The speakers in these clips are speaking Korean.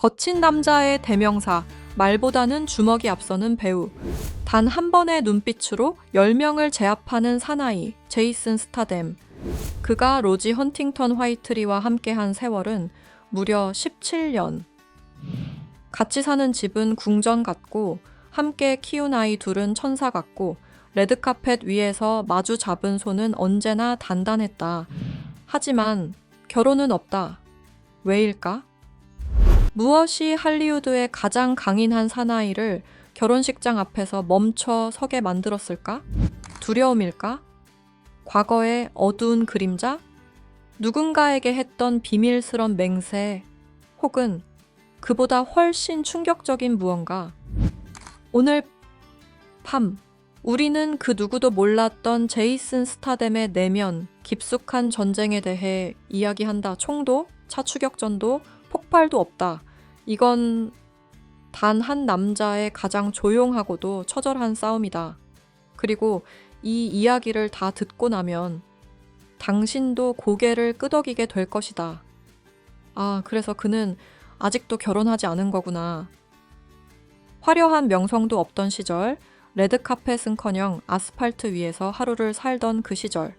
거친 남자의 대명사, 말보다는 주먹이 앞서는 배우. 단 한 번의 눈빛으로 10명을 제압하는 사나이, 제이슨 스타뎀. 그가 로지 헌팅턴 화이트리와 함께한 세월은 무려 17년. 같이 사는 집은 궁전 같고, 함께 키운 아이 둘은 천사 같고, 레드카펫 위에서 마주 잡은 손은 언제나 단단했다. 하지만 결혼은 없다. 왜일까? 무엇이 할리우드의 가장 강인한 사나이를 결혼식장 앞에서 멈춰 서게 만들었을까? 두려움일까? 과거의 어두운 그림자? 누군가에게 했던 비밀스런 맹세? 혹은 그보다 훨씬 충격적인 무언가? 오늘 밤, 우리는 그 누구도 몰랐던 제이슨 스타뎀의 내면, 깊숙한 전쟁에 대해 이야기한다. 총도, 차추격전도, 폭발도 없다. 이건 단 한 남자의 가장 조용하고도 처절한 싸움이다. 그리고 이 이야기를 다 듣고 나면 당신도 고개를 끄덕이게 될 것이다. 아, 그래서 그는 아직도 결혼하지 않은 거구나. 화려한 명성도 없던 시절, 레드카펫은 커녕 아스팔트 위에서 하루를 살던 그 시절.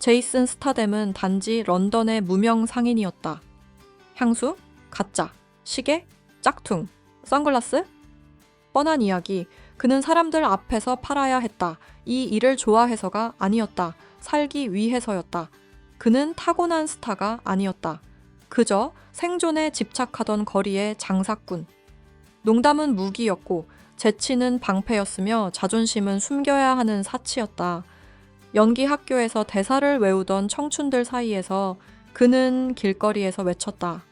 제이슨 스타뎀은 단지 런던의 무명 상인이었다. 향수? 가짜. 시계? 짝퉁. 선글라스? 뻔한 이야기. 그는 사람들 앞에서 팔아야 했다. 이 일을 좋아해서가 아니었다. 살기 위해서였다. 그는 타고난 스타가 아니었다. 그저 생존에 집착하던 거리의 장사꾼. 농담은 무기였고 재치는 방패였으며 자존심은 숨겨야 하는 사치였다. 연기 학교에서 대사를 외우던 청춘들 사이에서 그는 길거리에서 외쳤다.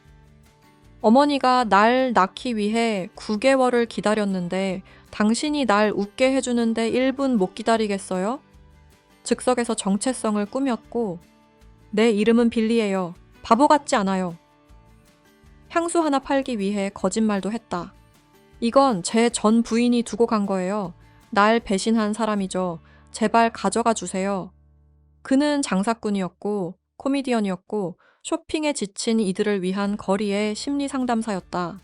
어머니가 날 낳기 위해 9개월을 기다렸는데 당신이 날 웃게 해주는데 1분 못 기다리겠어요? 즉석에서 정체성을 꾸몄고 내 이름은 빌리예요. 바보 같지 않아요. 향수 하나 팔기 위해 거짓말도 했다. 이건 제 전 부인이 두고 간 거예요. 날 배신한 사람이죠. 제발 가져가 주세요. 그는 장사꾼이었고 코미디언이었고 쇼핑에 지친 이들을 위한 거리의 심리 상담사였다.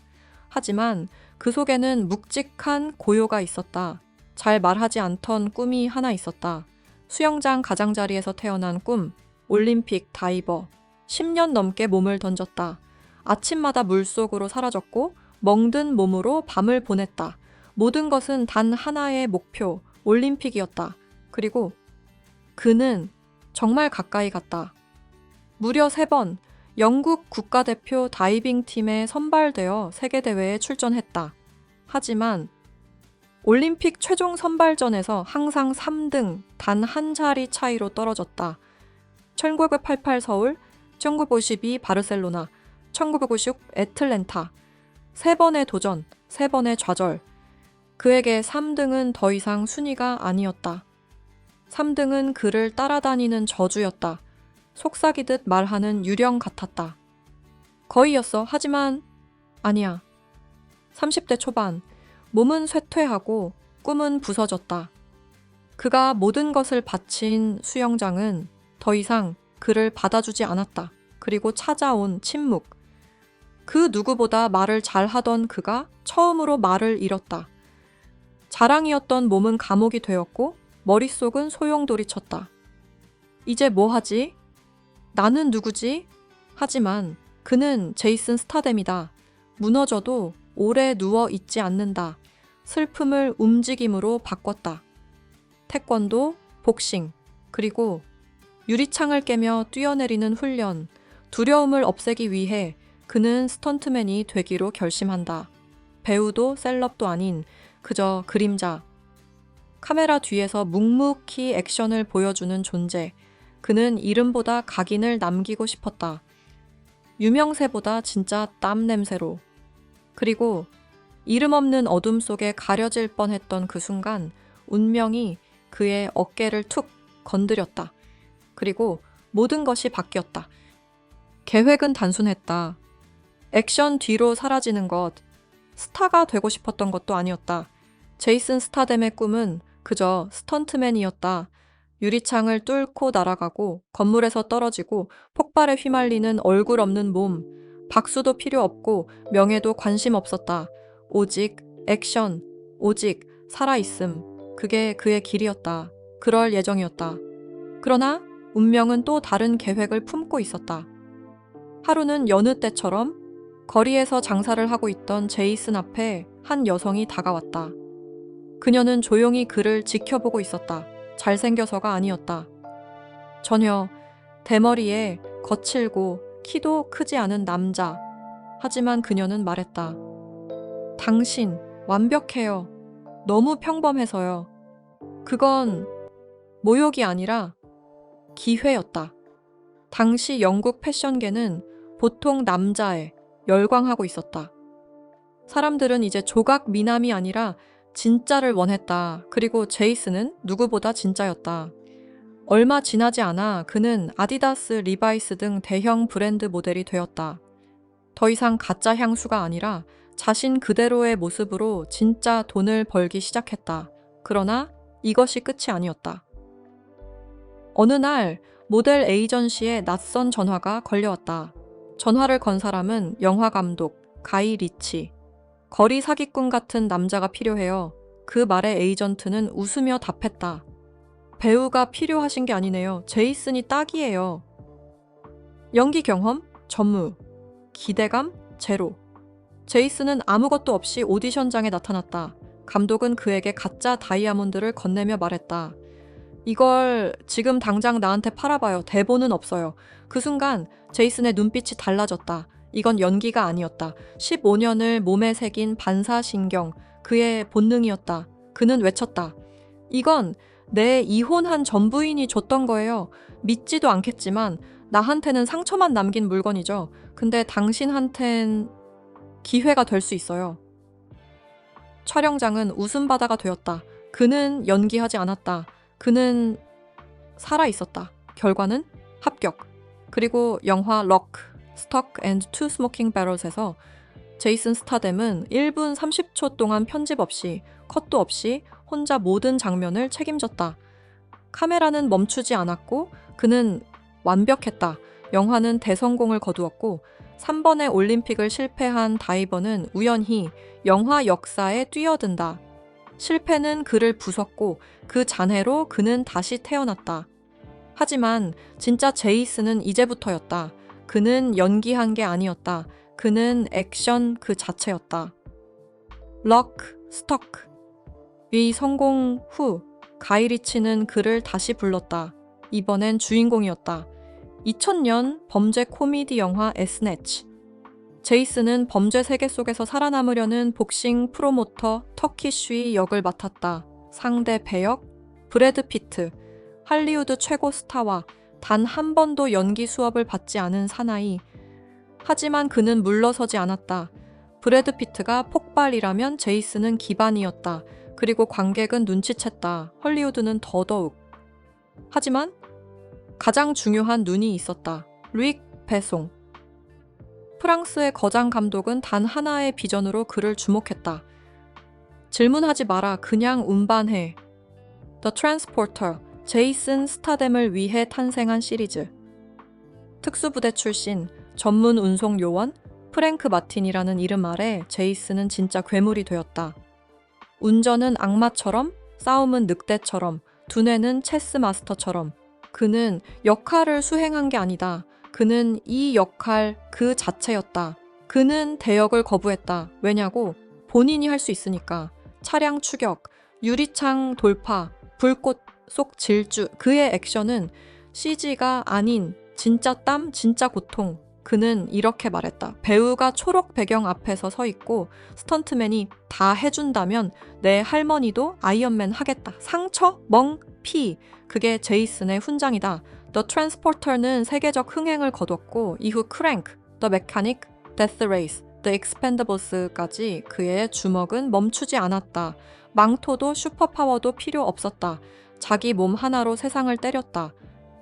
하지만 그 속에는 묵직한 고요가 있었다. 잘 말하지 않던 꿈이 하나 있었다. 수영장 가장자리에서 태어난 꿈, 올림픽 다이버. 10년 넘게 몸을 던졌다. 아침마다 물속으로 사라졌고 멍든 몸으로 밤을 보냈다. 모든 것은 단 하나의 목표, 올림픽이었다. 그리고 그는 정말 가까이 갔다. 무려 세번 영국 국가대표 다이빙 팀에 선발되어 세계대회에 출전했다. 하지만 올림픽 최종 선발전에서 항상 3등 단 한 자리 차이로 떨어졌다. 1988 서울, 1952 바르셀로나, 1956 애틀랜타. 세 번의 도전, 세 번의 좌절. 그에게 3등은 더 이상 순위가 아니었다. 3등은 그를 따라다니는 저주였다. 속삭이듯 말하는 유령 같았다. 거의였어. 하지만 아니야. 30대 초반. 몸은 쇠퇴하고 꿈은 부서졌다. 그가 모든 것을 바친 수영장은 더 이상 그를 받아주지 않았다. 그리고 찾아온 침묵. 그 누구보다 말을 잘하던 그가 처음으로 말을 잃었다. 자랑이었던 몸은 감옥이 되었고 머릿속은 소용돌이쳤다. 이제 뭐 하지? 나는 누구지? 하지만 그는 제이슨 스타뎀이다. 무너져도 오래 누워 있지 않는다. 슬픔을 움직임으로 바꿨다. 태권도, 복싱, 그리고 유리창을 깨며 뛰어내리는 훈련, 두려움을 없애기 위해 그는 스턴트맨이 되기로 결심한다. 배우도 셀럽도 아닌 그저 그림자. 카메라 뒤에서 묵묵히 액션을 보여주는 존재. 그는 이름보다 각인을 남기고 싶었다. 유명세보다 진짜 땀 냄새로. 그리고 이름 없는 어둠 속에 가려질 뻔했던 그 순간 운명이 그의 어깨를 툭 건드렸다. 그리고 모든 것이 바뀌었다. 계획은 단순했다. 액션 뒤로 사라지는 것, 스타가 되고 싶었던 것도 아니었다. 제이슨 스타뎀의 꿈은 그저 스턴트맨이었다. 유리창을 뚫고 날아가고 건물에서 떨어지고 폭발에 휘말리는 얼굴 없는 몸, 박수도 필요 없고 명예도 관심 없었다. 오직 액션, 오직 살아있음. 그게 그의 길이었다. 그럴 예정이었다. 그러나 운명은 또 다른 계획을 품고 있었다. 하루는 여느 때처럼 거리에서 장사를 하고 있던 제이슨 앞에 한 여성이 다가왔다. 그녀는 조용히 그를 지켜보고 있었다. 잘생겨서가 아니었다. 전혀 대머리에 거칠고 키도 크지 않은 남자. 하지만 그녀는 말했다. 당신 완벽해요. 너무 평범해서요. 그건 모욕이 아니라 기회였다. 당시 영국 패션계는 보통 남자에 열광하고 있었다. 사람들은 이제 조각 미남이 아니라 진짜를 원했다. 그리고 제이슨은 누구보다 진짜였다. 얼마 지나지 않아 그는 아디다스, 리바이스 등 대형 브랜드 모델이 되었다. 더 이상 가짜 향수가 아니라 자신 그대로의 모습으로 진짜 돈을 벌기 시작했다. 그러나 이것이 끝이 아니었다. 어느 날 모델 에이전시에 낯선 전화가 걸려왔다. 전화를 건 사람은 영화 감독 가이 리치. 거리 사기꾼 같은 남자가 필요해요. 그 말에 에이전트는 웃으며 답했다. 배우가 필요하신 게 아니네요. 제이슨이 딱이에요. 연기 경험 전무. 기대감 제로. 제이슨은 아무것도 없이 오디션장에 나타났다. 감독은 그에게 가짜 다이아몬드를 건네며 말했다. 이걸 지금 당장 나한테 팔아봐요. 대본은 없어요. 그 순간 제이슨의 눈빛이 달라졌다. 이건 연기가 아니었다. 15년을 몸에 새긴 반사신경, 그의 본능이었다. 그는 외쳤다. 이건 내 이혼한 전부인이 줬던 거예요. 믿지도 않겠지만 나한테는 상처만 남긴 물건이죠. 근데 당신한텐 기회가 될 수 있어요. 촬영장은 웃음바다가 되었다. 그는 연기하지 않았다. 그는 살아 있었다. 결과는 합격. 그리고 영화 럭, 스톡 앤드 투 스모킹 배럴스에서 제이슨 스타뎀은 1분 30초 동안 편집 없이 컷도 없이 혼자 모든 장면을 책임졌다. 카메라는 멈추지 않았고 그는 완벽했다. 영화는 대성공을 거두었고 3번의 올림픽을 실패한 다이버는 우연히 영화 역사에 뛰어든다. 실패는 그를 부쉈고 그 잔해로 그는 다시 태어났다. 하지만 진짜 제이슨은 이제부터였다. 그는 연기한 게 아니었다. 그는 액션 그 자체였다. 럭, 스톡. 이 성공 후 가이리치는 그를 다시 불렀다. 이번엔 주인공이었다. 2000년 범죄 코미디 영화 에스네치. 제이슨은 범죄 세계 속에서 살아남으려는 복싱 프로모터 터키 슈이 역을 맡았다. 상대 배역 브래드 피트, 할리우드 최고 스타와 단 한 번도 연기 수업을 받지 않은 사나이. 하지만 그는 물러서지 않았다. 브래드 피트가 폭발이라면 제이슨은 기반이었다. 그리고 관객은 눈치챘다. 헐리우드는 더더욱. 하지만 가장 중요한 눈이 있었다. 루익 베송. 프랑스의 거장 감독은 단 하나의 비전으로 그를 주목했다. 질문하지 마라. 그냥 운반해. The Transporter, 제이슨 스타뎀을 위해 탄생한 시리즈. 특수부대 출신, 전문 운송 요원, 프랭크 마틴이라는 이름 아래 제이슨은 진짜 괴물이 되었다. 운전은 악마처럼, 싸움은 늑대처럼, 두뇌는 체스 마스터처럼. 그는 역할을 수행한 게 아니다. 그는 이 역할 그 자체였다. 그는 대역을 거부했다. 왜냐고? 본인이 할 수 있으니까. 차량 추격, 유리창 돌파, 불꽃 속 질주. 그의 액션은 CG가 아닌 진짜 땀, 진짜 고통. 그는 이렇게 말했다. 배우가 초록 배경 앞에서 서 있고 스턴트맨이 다 해준다면 내 할머니도 아이언맨 하겠다. 상처, 멍, 피. 그게 제이슨의 훈장이다. The Transporter는 세계적 흥행을 거뒀고 이후 크랭크, The Mechanic, Death Race, The Expendables까지 그의 주먹은 멈추지 않았다. 망토도 슈퍼파워도 필요 없었다. 자기 몸 하나로 세상을 때렸다.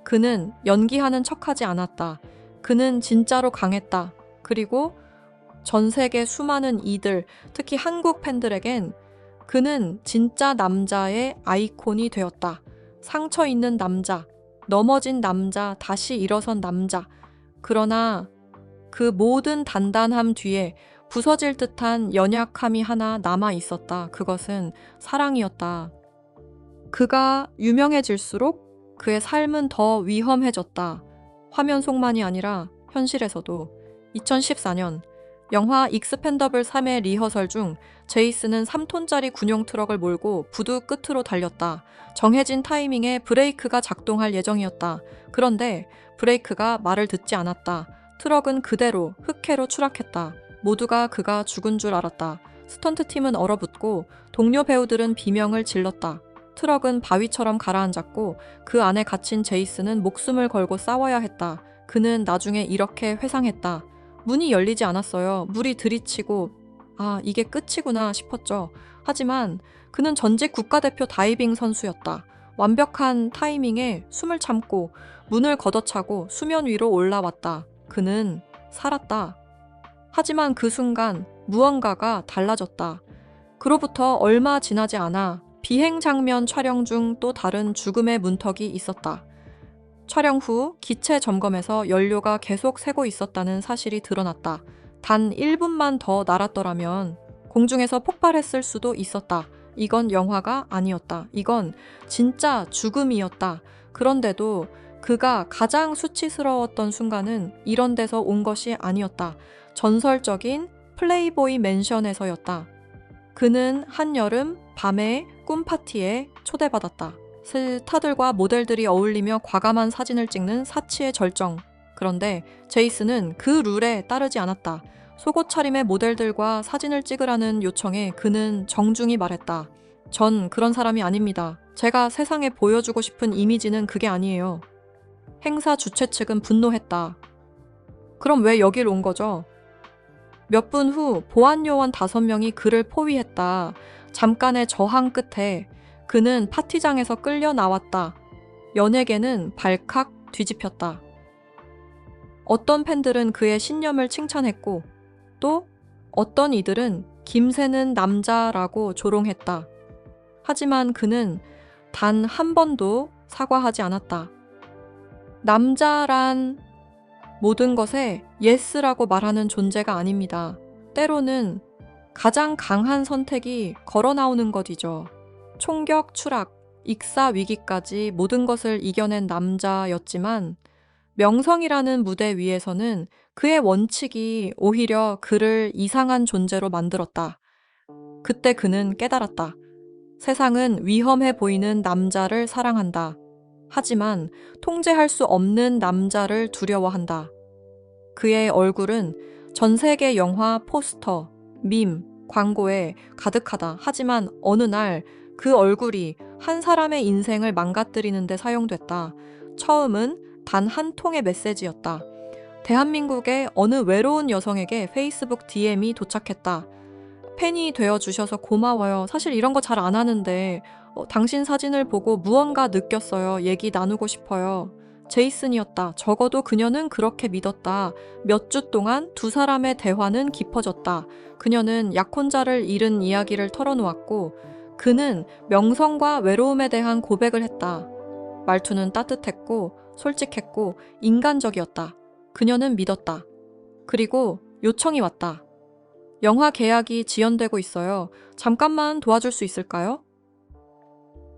그는 연기하는 척하지 않았다. 그는 진짜로 강했다. 그리고 전 세계 수많은 이들, 특히 한국 팬들에겐 그는 진짜 남자의 아이콘이 되었다. 상처 있는 남자, 넘어진 남자, 다시 일어선 남자. 그러나 그 모든 단단함 뒤에 부서질 듯한 연약함이 하나 남아 있었다. 그것은 사랑이었다. 그가 유명해질수록 그의 삶은 더 위험해졌다. 화면 속만이 아니라 현실에서도 2014년 영화 익스펜더블 3의 리허설 중 제이슨은 3톤짜리 군용 트럭을 몰고 부두 끝으로 달렸다. 정해진 타이밍에 브레이크가 작동할 예정이었다. 그런데 브레이크가 말을 듣지 않았다. 트럭은 그대로 흑해로 추락했다. 모두가 그가 죽은 줄 알았다. 스턴트 팀은 얼어붙고 동료 배우들은 비명을 질렀다. 트럭은 바위처럼 가라앉았고 그 안에 갇힌 제이슨은 목숨을 걸고 싸워야 했다. 그는 나중에 이렇게 회상했다. 문이 열리지 않았어요. 물이 들이치고 아, 이게 끝이구나 싶었죠. 하지만 그는 전직 국가대표 다이빙 선수였다. 완벽한 타이밍에 숨을 참고 문을 걷어차고 수면 위로 올라왔다. 그는 살았다. 하지만 그 순간 무언가가 달라졌다. 그로부터 얼마 지나지 않아 비행 장면 촬영 중 또 다른 죽음의 문턱이 있었다. 촬영 후 기체 점검에서 연료가 계속 새고 있었다는 사실이 드러났다. 단 1분만 더 날았더라면 공중에서 폭발했을 수도 있었다. 이건 영화가 아니었다. 이건 진짜 죽음이었다. 그런데도 그가 가장 수치스러웠던 순간은 이런 데서 온 것이 아니었다. 전설적인 플레이보이 맨션에서였다. 그는 한여름 밤에 꿈 파티에 초대받았다. 스타들과 모델들이 어울리며 과감한 사진을 찍는 사치의 절정. 그런데 제이슨은 그 룰에 따르지 않았다. 속옷 차림의 모델들과 사진을 찍으라는 요청에 그는 정중히 말했다. 전 그런 사람이 아닙니다. 제가 세상에 보여주고 싶은 이미지는 그게 아니에요. 행사 주최 측은 분노했다. 그럼 왜 여길 온 거죠? 몇 분 후 보안 요원 다섯 명이 그를 포위했다. 잠깐의 저항 끝에 그는 파티장에서 끌려 나왔다. 연예계는 발칵 뒤집혔다. 어떤 팬들은 그의 신념을 칭찬했고 또 어떤 이들은 김새는 남자라고 조롱했다. 하지만 그는 단 한 번도 사과하지 않았다. 남자란 모든 것에 예스라고 말하는 존재가 아닙니다. 때로는 가장 강한 선택이 걸어 나오는 것이죠. 총격, 추락, 익사 위기까지 모든 것을 이겨낸 남자였지만 명성이라는 무대 위에서는 그의 원칙이 오히려 그를 이상한 존재로 만들었다. 그때 그는 깨달았다. 세상은 위험해 보이는 남자를 사랑한다. 하지만 통제할 수 없는 남자를 두려워한다. 그의 얼굴은 전 세계 영화 포스터, 밈, 광고에 가득하다. 하지만 어느 날 그 얼굴이 한 사람의 인생을 망가뜨리는데 사용됐다. 처음은 단 한 통의 메시지였다. 대한민국의 어느 외로운 여성에게 페이스북 DM이 도착했다. 팬이 되어 주셔서 고마워요. 사실 이런 거 잘 안 하는데 어, 당신 사진을 보고 무언가 느꼈어요. 얘기 나누고 싶어요. 제이슨이었다. 적어도 그녀는 그렇게 믿었다. 몇 주 동안 두 사람의 대화는 깊어졌다. 그녀는 약혼자를 잃은 이야기를 털어놓았고, 그는 명성과 외로움에 대한 고백을 했다. 말투는 따뜻했고, 솔직했고, 인간적이었다. 그녀는 믿었다. 그리고 요청이 왔다. 영화 계약이 지연되고 있어요. 잠깐만 도와줄 수 있을까요?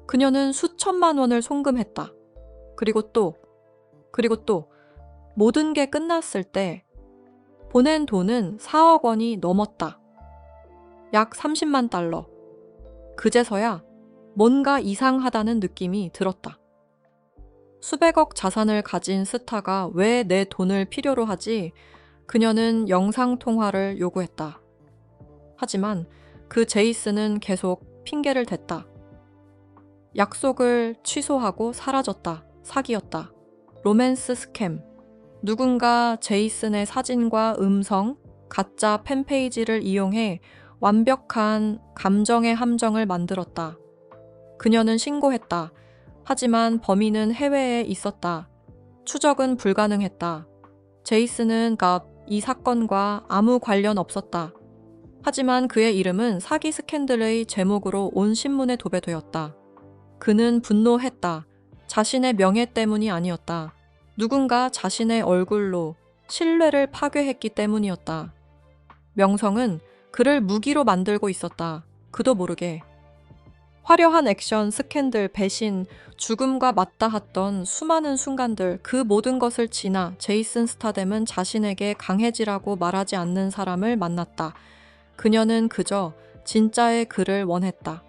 그녀는 수천만 원을 송금했다. 그리고 또, 그리고 또, 모든 게 끝났을 때 보낸 돈은 4억 원이 넘었다. 약 30만 달러. 그제서야 뭔가 이상하다는 느낌이 들었다. 수백억 자산을 가진 스타가 왜 내 돈을 필요로 하지? 그녀는 영상통화를 요구했다. 하지만 그 제이슨은 계속 핑계를 댔다. 약속을 취소하고 사라졌다. 사기였다. 로맨스 스캠. 누군가 제이슨의 사진과 음성, 가짜 팬페이지를 이용해 완벽한 감정의 함정을 만들었다. 그녀는 신고했다. 하지만 범인은 해외에 있었다. 추적은 불가능했다. 제이슨은 이 사건과 아무 관련 없었다. 하지만 그의 이름은 사기 스캔들의 제목으로 온 신문에 도배되었다. 그는 분노했다. 자신의 명예 때문이 아니었다. 누군가 자신의 얼굴로 신뢰를 파괴했기 때문이었다. 명성은 그를 무기로 만들고 있었다. 그도 모르게. 화려한 액션, 스캔들, 배신, 죽음과 맞닿았던 수많은 순간들, 그 모든 것을 지나 제이슨 스타뎀은 자신에게 강해지라고 말하지 않는 사람을 만났다. 그녀는 그저 진짜의 그를 원했다.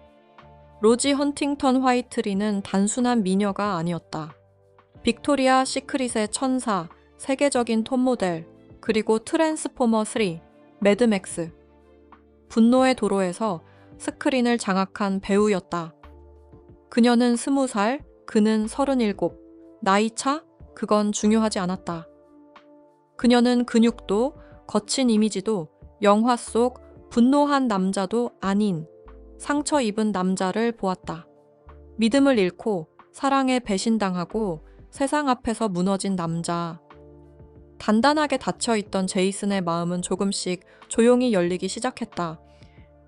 로지 헌팅턴 화이트리는 단순한 미녀가 아니었다. 빅토리아 시크릿의 천사, 세계적인 톱 모델, 그리고 트랜스포머 3, 매드맥스. 분노의 도로에서 스크린을 장악한 배우였다. 그녀는 스무 살, 그는 서른일곱. 나이 차? 그건 중요하지 않았다. 그녀는 근육도, 거친 이미지도, 영화 속 분노한 남자도 아닌 상처 입은 남자를 보았다. 믿음을 잃고 사랑에 배신당하고 세상 앞에서 무너진 남자. 단단하게 닫혀 있던 제이슨의 마음은 조금씩 조용히 열리기 시작했다.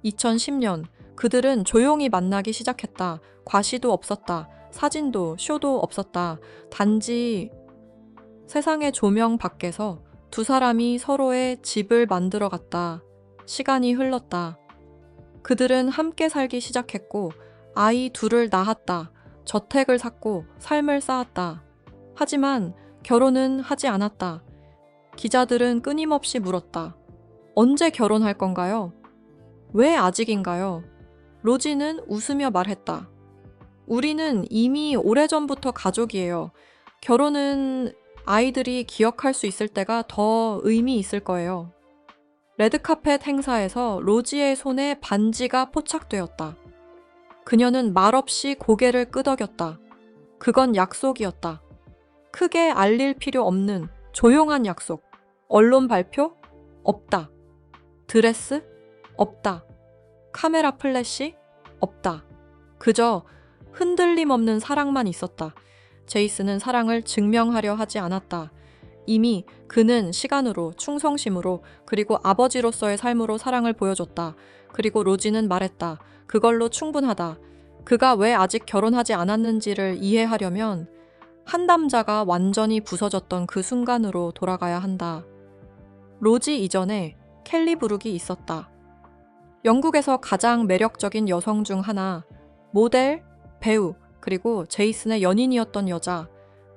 2010년 그들은 조용히 만나기 시작했다. 과시도 없었다. 사진도 쇼도 없었다. 단지 세상의 조명 밖에서 두 사람이 서로의 집을 만들어 갔다. 시간이 흘렀다. 그들은 함께 살기 시작했고 아이 둘을 낳았다. 저택을 샀고 삶을 쌓았다. 하지만 결혼은 하지 않았다. 기자들은 끊임없이 물었다. 언제 결혼할 건가요? 왜 아직인가요? 로지는 웃으며 말했다. 우리는 이미 오래전부터 가족이에요. 결혼은 아이들이 기억할 수 있을 때가 더 의미 있을 거예요. 레드카펫 행사에서 로지의 손에 반지가 포착되었다. 그녀는 말없이 고개를 끄덕였다. 그건 약속이었다. 크게 알릴 필요 없는 조용한 약속. 언론 발표? 없다. 드레스? 없다. 카메라 플래시? 없다. 그저 흔들림 없는 사랑만 있었다. 제이슨은 사랑을 증명하려 하지 않았다. 이미 그는 시간으로, 충성심으로, 그리고 아버지로서의 삶으로 사랑을 보여줬다. 그리고 로지는 말했다. 그걸로 충분하다. 그가 왜 아직 결혼하지 않았는지를 이해하려면 한 남자가 완전히 부서졌던 그 순간으로 돌아가야 한다. 로지 이전에 켈리 브룩이 있었다. 영국에서 가장 매력적인 여성 중 하나, 모델, 배우, 그리고 제이슨의 연인이었던 여자.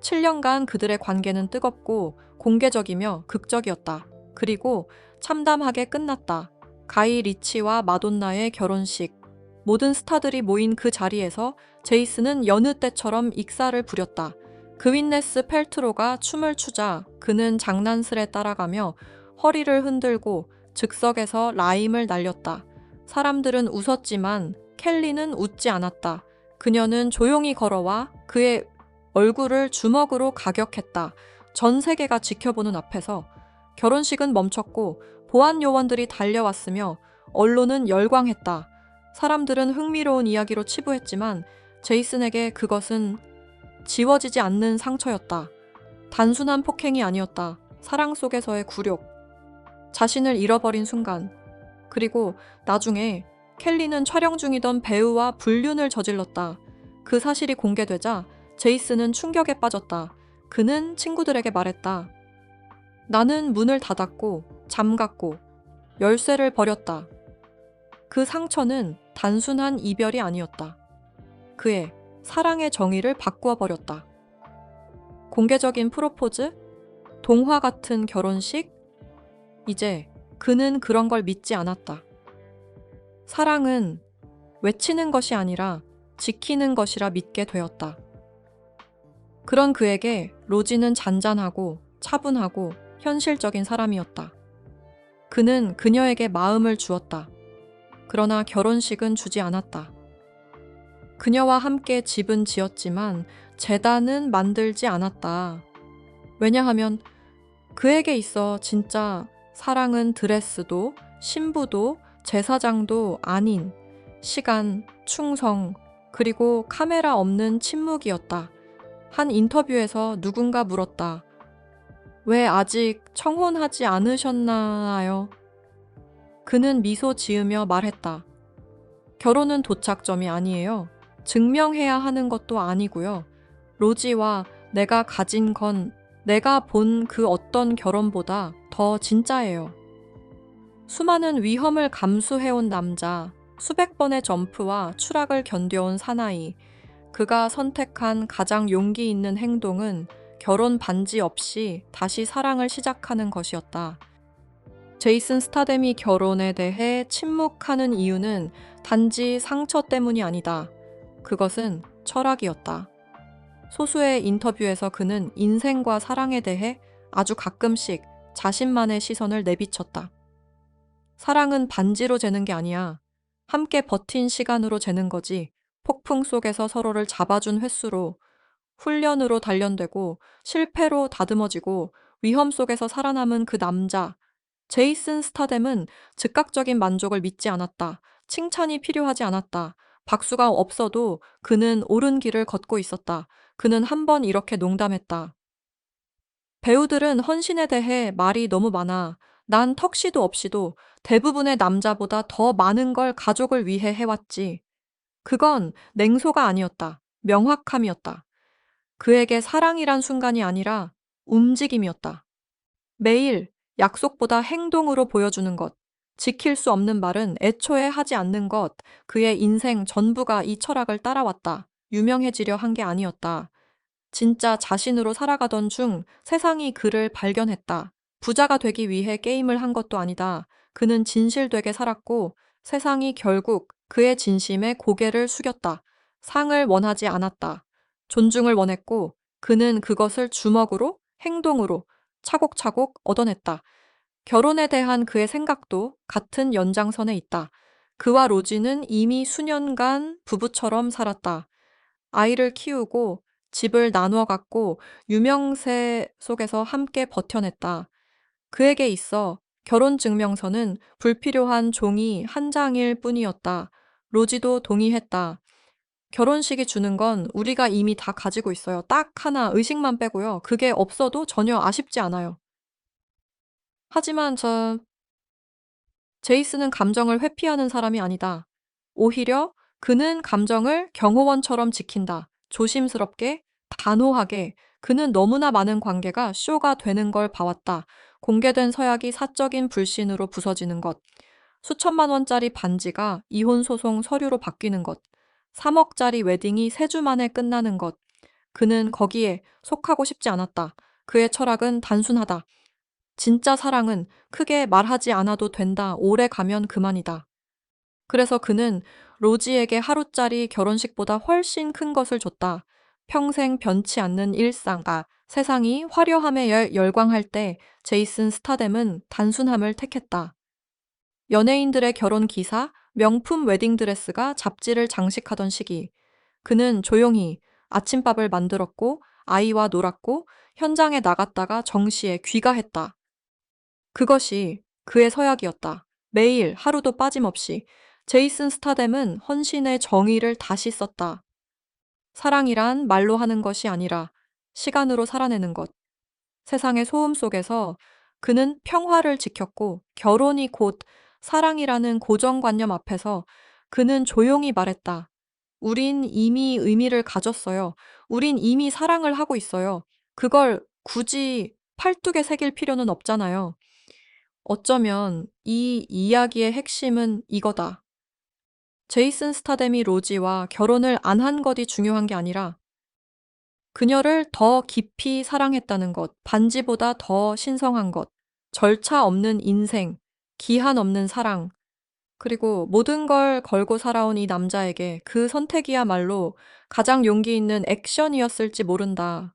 7년간 그들의 관계는 뜨겁고 공개적이며 극적이었다. 그리고 참담하게 끝났다. 가이 리치와 마돈나의 결혼식. 모든 스타들이 모인 그 자리에서 제이슨은 여느 때처럼 익사를 부렸다. 그윈네스 펠트로가 춤을 추자 그는 장난스레 따라가며 허리를 흔들고 즉석에서 라임을 날렸다. 사람들은 웃었지만 켈리는 웃지 않았다. 그녀는 조용히 걸어와 그의 얼굴을 주먹으로 가격했다. 전 세계가 지켜보는 앞에서 결혼식은 멈췄고 보안 요원들이 달려왔으며 언론은 열광했다. 사람들은 흥미로운 이야기로 치부했지만 제이슨에게 그것은 지워지지 않는 상처였다. 단순한 폭행이 아니었다. 사랑 속에서의 굴욕. 자신을 잃어버린 순간. 그리고 나중에 켈리는 촬영 중이던 배우와 불륜을 저질렀다. 그 사실이 공개되자 제이슨은 충격에 빠졌다. 그는 친구들에게 말했다. 나는 문을 닫았고 잠갔고 열쇠를 버렸다. 그 상처는 단순한 이별이 아니었다. 그의 사랑의 정의를 바꾸어 버렸다. 공개적인 프로포즈, 동화 같은 결혼식, 이제 그는 그런 걸 믿지 않았다. 사랑은 외치는 것이 아니라 지키는 것이라 믿게 되었다. 그런 그에게 로지는 잔잔하고 차분하고 현실적인 사람이었다. 그는 그녀에게 마음을 주었다. 그러나 결혼식은 주지 않았다. 그녀와 함께 집은 지었지만 재단은 만들지 않았다. 왜냐하면 그에게 있어 진짜 사랑은 드레스도 신부도 제사장도 아닌 시간, 충성, 그리고 카메라 없는 침묵이었다. 한 인터뷰에서 누군가 물었다. 왜 아직 청혼하지 않으셨나요? 그는 미소 지으며 말했다. 결혼은 도착점이 아니에요. 증명해야 하는 것도 아니고요. 로지와 내가 가진 건 내가 본 그 어떤 결혼보다 더 진짜예요. 수많은 위험을 감수해온 남자, 수백 번의 점프와 추락을 견뎌온 사나이, 그가 선택한 가장 용기 있는 행동은 결혼 반지 없이 다시 사랑을 시작하는 것이었다. 제이슨 스타뎀이 결혼에 대해 침묵하는 이유는 단지 상처 때문이 아니다. 그것은 철학이었다. 소수의 인터뷰에서 그는 인생과 사랑에 대해 아주 가끔씩 자신만의 시선을 내비쳤다. 사랑은 반지로 재는 게 아니야. 함께 버틴 시간으로 재는 거지. 폭풍 속에서 서로를 잡아준 횟수로, 훈련으로 단련되고, 실패로 다듬어지고, 위험 속에서 살아남은 그 남자. 제이슨 스타뎀은 즉각적인 만족을 믿지 않았다. 칭찬이 필요하지 않았다. 박수가 없어도 그는 옳은 길을 걷고 있었다. 그는 한 번 이렇게 농담했다. 배우들은 헌신에 대해 말이 너무 많아. 난 턱시도 없이도 대부분의 남자보다 더 많은 걸 가족을 위해 해왔지. 그건 냉소가 아니었다. 명확함이었다. 그에게 사랑이란 순간이 아니라 움직임이었다. 매일 약속보다 행동으로 보여주는 것, 지킬 수 없는 말은 애초에 하지 않는 것, 그의 인생 전부가 이 철학을 따라왔다. 유명해지려 한 게 아니었다. 진짜 자신으로 살아가던 중 세상이 그를 발견했다. 부자가 되기 위해 게임을 한 것도 아니다. 그는 진실되게 살았고 세상이 결국 그의 진심에 고개를 숙였다. 상을 원하지 않았다. 존중을 원했고 그는 그것을 주먹으로, 행동으로 차곡차곡 얻어냈다. 결혼에 대한 그의 생각도 같은 연장선에 있다. 그와 로지는 이미 수년간 부부처럼 살았다. 아이를 키우고 집을 나누어 갖고 유명세 속에서 함께 버텨냈다. 그에게 있어 결혼 증명서는 불필요한 종이 한 장일 뿐이었다. 로지도 동의했다. 결혼식이 주는 건 우리가 이미 다 가지고 있어요. 딱 하나 의식만 빼고요. 그게 없어도 전혀 아쉽지 않아요. 하지만 저 제이스는 감정을 회피하는 사람이 아니다. 오히려 그는 감정을 경호원처럼 지킨다. 조심스럽게, 단호하게, 그는 너무나 많은 관계가 쇼가 되는 걸 봐왔다. 공개된 서약이 사적인 불신으로 부서지는 것, 수천만 원짜리 반지가 이혼 소송 서류로 바뀌는 것, 3억짜리 웨딩이 세 주 만에 끝나는 것. 그는 거기에 속하고 싶지 않았다. 그의 철학은 단순하다. 진짜 사랑은 크게 말하지 않아도 된다. 오래 가면 그만이다. 그래서 그는 로지에게 하루짜리 결혼식보다 훨씬 큰 것을 줬다. 평생 변치 않는 일상, 아, 세상이 화려함에 열, 열광할 때 제이슨 스타뎀은 단순함을 택했다. 연예인들의 결혼 기사, 명품 웨딩드레스가 잡지를 장식하던 시기, 그는 조용히 아침밥을 만들었고 아이와 놀았고 현장에 나갔다가 정시에 귀가했다. 그것이 그의 서약이었다. 매일 하루도 빠짐없이 제이슨 스타뎀은 헌신의 정의를 다시 썼다. 사랑이란 말로 하는 것이 아니라 시간으로 살아내는 것. 세상의 소음 속에서 그는 평화를 지켰고 결혼이 곧 사랑이라는 고정관념 앞에서 그는 조용히 말했다. 우린 이미 의미를 가졌어요. 우린 이미 사랑을 하고 있어요. 그걸 굳이 팔뚝에 새길 필요는 없잖아요. 어쩌면 이 이야기의 핵심은 이거다. 제이슨 스타데미 로지와 결혼을 안 한 것이 중요한 게 아니라 그녀를 더 깊이 사랑했다는 것, 반지보다 더 신성한 것, 절차 없는 인생, 기한 없는 사랑, 그리고 모든 걸 걸고 살아온 이 남자에게 그 선택이야말로 가장 용기 있는 액션이었을지 모른다.